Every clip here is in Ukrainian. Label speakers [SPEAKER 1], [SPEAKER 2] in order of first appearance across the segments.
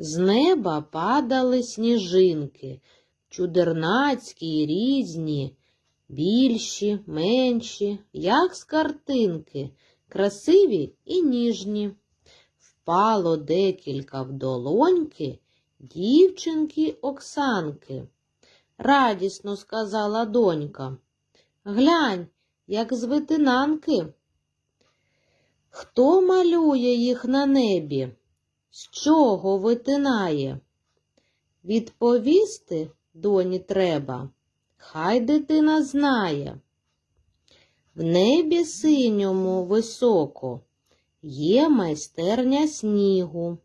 [SPEAKER 1] З неба падали сніжинки, чудернацькі й різні, більші, менші, як з картинки, красиві і ніжні. Впало декілька в долоньки дівчинки Оксанки. Радісно сказала донька. Глянь, як з витинанки. Хто малює їх на небі? З чого витинає? Відповісти доні треба, хай дитина знає. В небі синьому високо є майстерня снігу,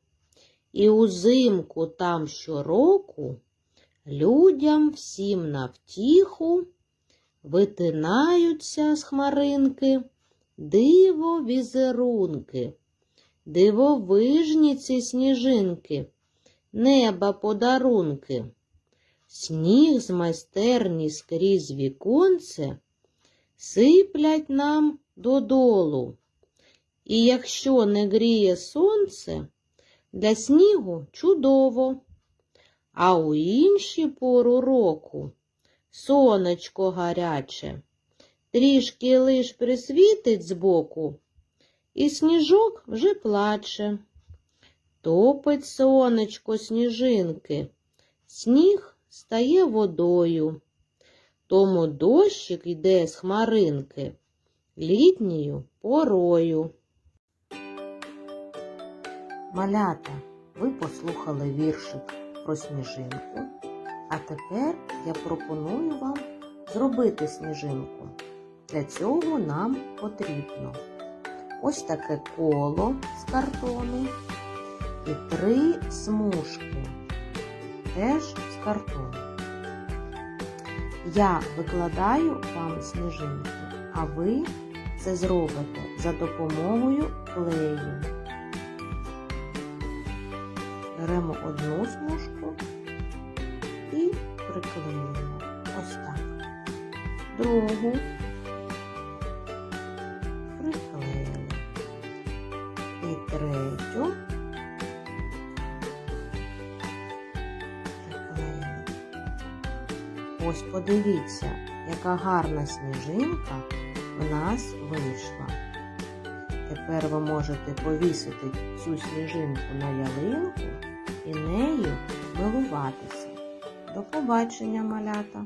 [SPEAKER 1] і узимку там щороку людям всім на втіху витинаються з хмаринки диво візерунки, дивовижні ці сніжинки, неба подарунки. Сніг з майстерні скрізь віконце сиплять нам додолу. І якщо не гріє сонце, для снігу чудово, а у інші пору року сонечко гаряче, трішки лиш присвітить збоку, і сніжок вже плаче. Топить сонечко сніжинки, сніг стає водою. Тому дощик йде з хмаринки літньою порою. Малята, ви послухали віршик про сніжинку, а тепер я пропоную вам зробити сніжинку. Для цього нам потрібно ось таке коло з картону і три смужки теж з картону. Я викладаю вам сніжинку, а ви це зробите за допомогою клею. Беремо одну смужку і приклеюємо ось так. Другу третю. Ось подивіться, яка гарна сніжинка в нас вийшла. Тепер ви можете повісити цю сніжинку на ялинку і нею милуватися. До побачення, малята!